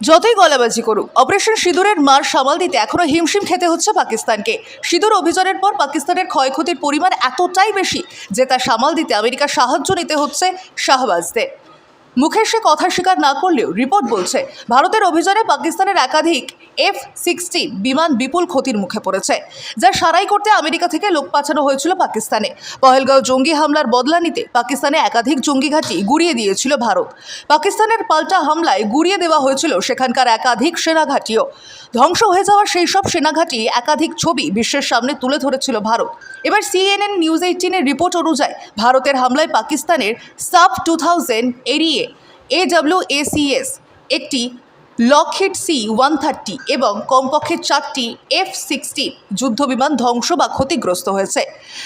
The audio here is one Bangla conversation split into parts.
যতই গলাবাজি করুক অপারেশন সিঁদুরের মার সামাল দিতে এখনও হিমশিম খেতে হচ্ছে পাকিস্তানকে। সিঁদুর অভিযানের পর পাকিস্তানের ক্ষয়ক্ষতির পরিমাণ এতটাই বেশি যে তা সামাল দিতে আমেরিকার সাহায্য নিতে হচ্ছে শাহবাজদের। মুখে সে কথা স্বীকার না করলেও রিপোর্ট বলছে, ভারতের অভিযানে পাকিস্তানের একাধিক এফ সিক্সটিন বিমান বিপুল ক্ষতির মুখে পড়েছে, যা সারাই করতে আমেরিকা থেকে লোক পাঠানো হয়েছিল পাকিস্তানে। পহেলগাঁও জঙ্গি হামলার বদলা নিতে পাকিস্তানে একাধিক জঙ্গি ঘাঁটি গুড়িয়ে দিয়েছিল ভারত। পাকিস্তানের পাল্টা হামলায় গুড়িয়ে দেওয়া হয়েছিল সেখানকার একাধিক সেনাঘাঁটিও ধ্বংস হয়ে যাওয়া সেই সব সেনাঘাঁটি একাধিক ছবি বিশ্বের সামনে তুলে ধরেছিল ভারত। এবার সিএনএন নিউজ এইটিনের রিপোর্ট অনুযায়ী, ভারতের হামলায় পাকিস্তানের Saab two thousand Erieye AWACS একটি লকহিড সি ওয়ান থার্টি এবং কমপক্ষে চারটি এফ সিক্সটিন যুদ্ধবিমান ধ্বংস বা ক্ষতিগ্রস্ত হয়েছে।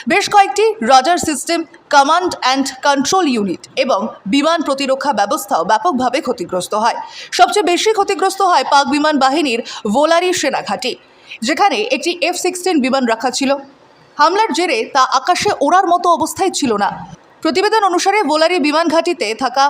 বেশ কয়েকটি radar system, command and control unit এবং বিমান প্রতিরক্ষা ব্যবস্থাও ব্যাপকভাবে ক্ষতিগ্রস্ত হয়। সবচেয়ে বেশি ক্ষতিগ্রস্ত হয় পাক বিমান বাহিনীর ভোলারি সেনাঘাঁটি যেখানে একটি এফ সিক্সটিন বিমান রাখা ছিল। হামলার জেরে তা আকাশে ওড়ার মতো অবস্থায় ছিল না। প্রতিবেদন অনুসারে বোলারি বিমান ঘাঁটিতে থাকা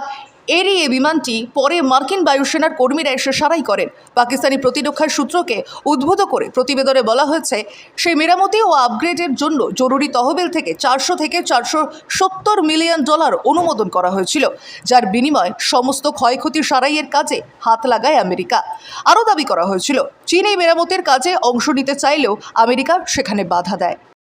এরিয়ে বিমানটি পরে মার্কিন বায়ুসেনার কর্মীরা এসে সারাই করেন। পাকিস্তানি প্রতিরক্ষার সূত্রকে উদ্ভূত করে প্রতিবেদনে বলা হয়েছে, সেই মেরামতি ও আপগ্রেডের জন্য জরুরি তহবিল থেকে চারশো থেকে চারশো সত্তর মিলিয়ন ডলার অনুমোদন করা হয়েছিল, যার বিনিময়ে সমস্ত ক্ষয়ক্ষতি সারাইয়ের কাজে হাত লাগায় আমেরিকা। আরও দাবি করা হয়েছিল, চীন এই মেরামতের কাজে অংশ নিতে চাইলেও আমেরিকা সেখানে বাধা দেয়।